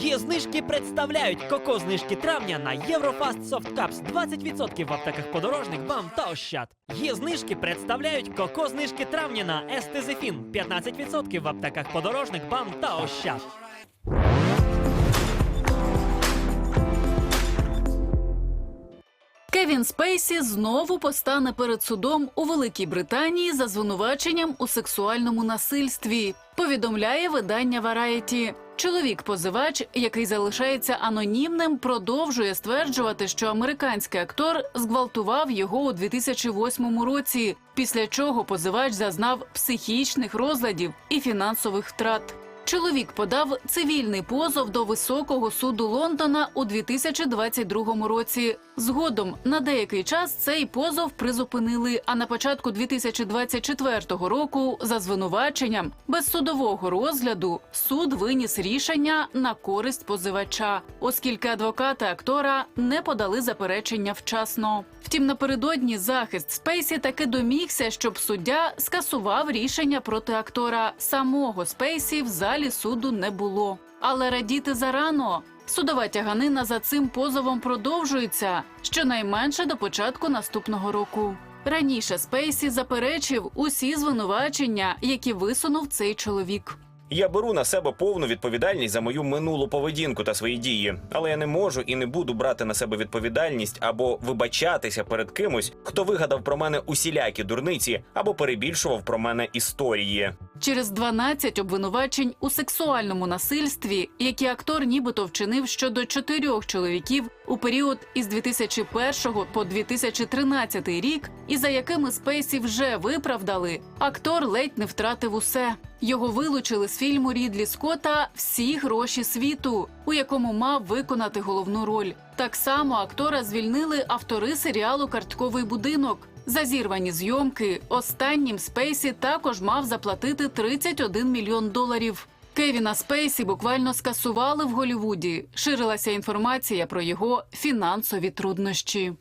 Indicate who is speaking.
Speaker 1: Є знижки представляють коко знижки травня на Єврофаст Soft Cups 20% в аптеках подорожник, бам та ощад. Є знижки представляють коко знижки травня на Естезефін 15% в аптеках подорожник, бам та ощад.
Speaker 2: Кевін Спейсі знову постане перед судом у Великій Британії за звинуваченням у сексуальному насильстві. Повідомляє видання Variety. Чоловік-позивач, який залишається анонімним, продовжує стверджувати, що американський актор зґвалтував його у 2008 році, після чого позивач зазнав психічних розладів і фінансових втрат. Чоловік подав цивільний позов до високого суду Лондона у 2022 році. Згодом на деякий час цей позов призупинили. А на початку 2024 року за звинуваченням без судового розгляду суд виніс рішення на користь позивача, оскільки адвокати актора не подали заперечення вчасно. Втім, напередодні захист Спейсі таки домігся, щоб суддя скасував рішення проти актора. Самого Спейсі в залі суду не було. Але радіти зарано. Судова тяганина за цим позовом продовжується щонайменше до початку наступного року. Раніше Спейсі заперечив усі звинувачення, які висунув цей чоловік.
Speaker 3: Я беру на себе повну відповідальність за мою минулу поведінку та свої дії, але я не можу і не буду брати на себе відповідальність або вибачатися перед кимось, хто вигадав про мене усілякі дурниці або перебільшував про мене історії.
Speaker 2: Через 12 обвинувачень у сексуальному насильстві, які актор нібито вчинив щодо чотирьох чоловіків у період із 2001 по 2013 рік, і за якими Спейсі вже виправдали, актор ледь не втратив усе. Його вилучили з фільму Рідлі Скотта Всі гроші світу, у якому мав виконати головну роль. Так само актора звільнили автори серіалу Картковий будинок. За зірвані зйомки останнім Спейсі також мав заплатити 31 мільйон доларів. Кевіна Спейсі буквально скасували в Голівуді. Ширилася інформація про його фінансові труднощі.